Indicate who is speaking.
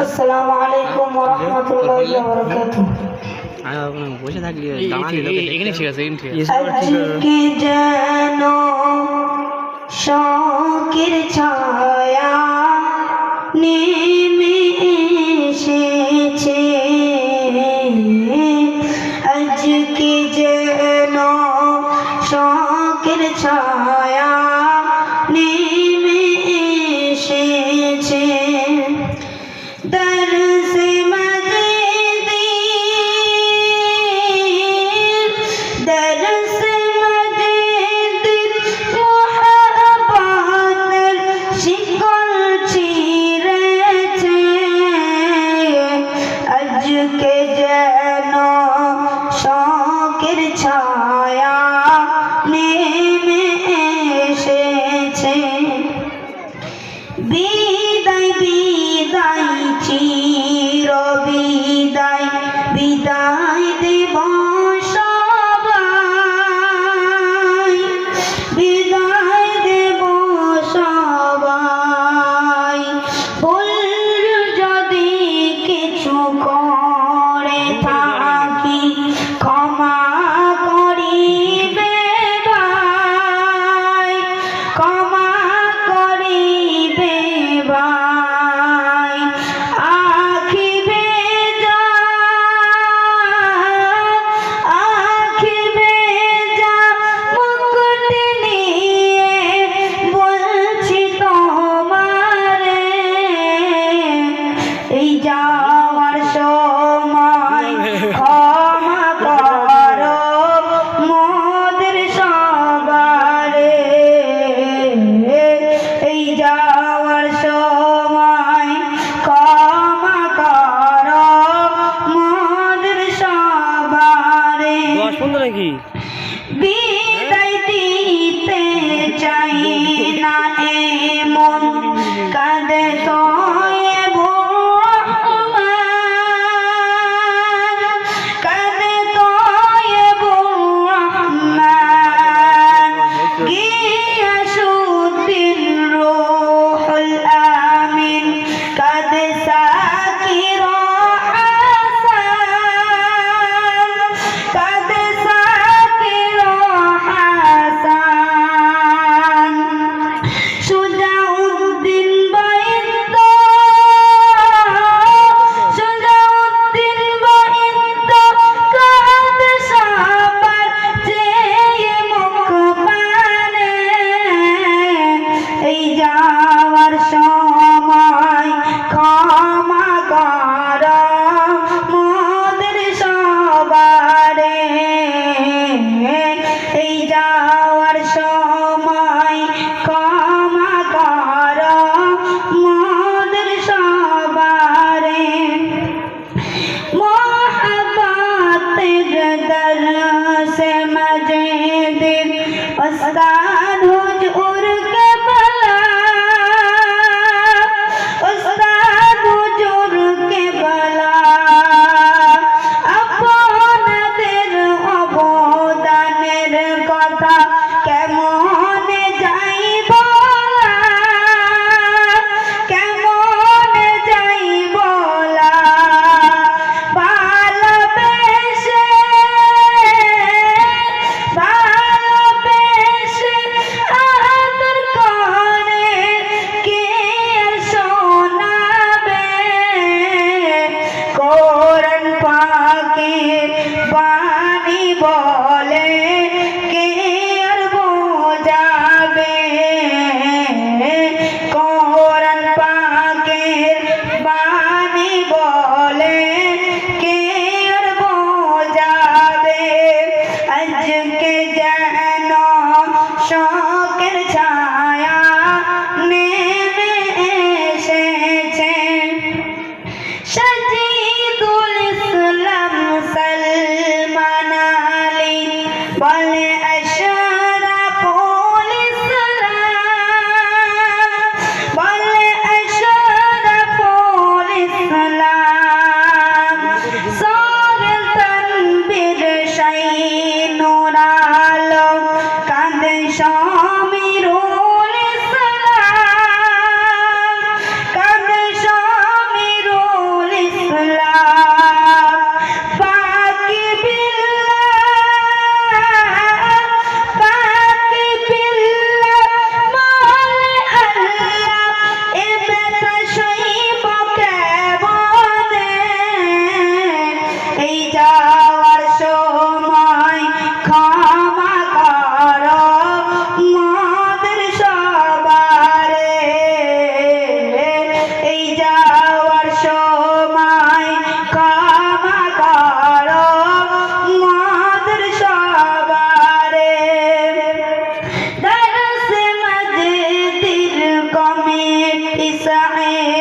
Speaker 1: আসসালামু আলাইকুম ওয়া রাহমাতুল্লাহি ওয়া বারাকাতুহু
Speaker 2: বসে থাকলি এখানে ঠিক আছে Be বলে, কে আর বোঝাবে? কোরআন পাকের বাণী বলে, কে আর বোঝাবে? আজকে যেন শখের ছা سعيد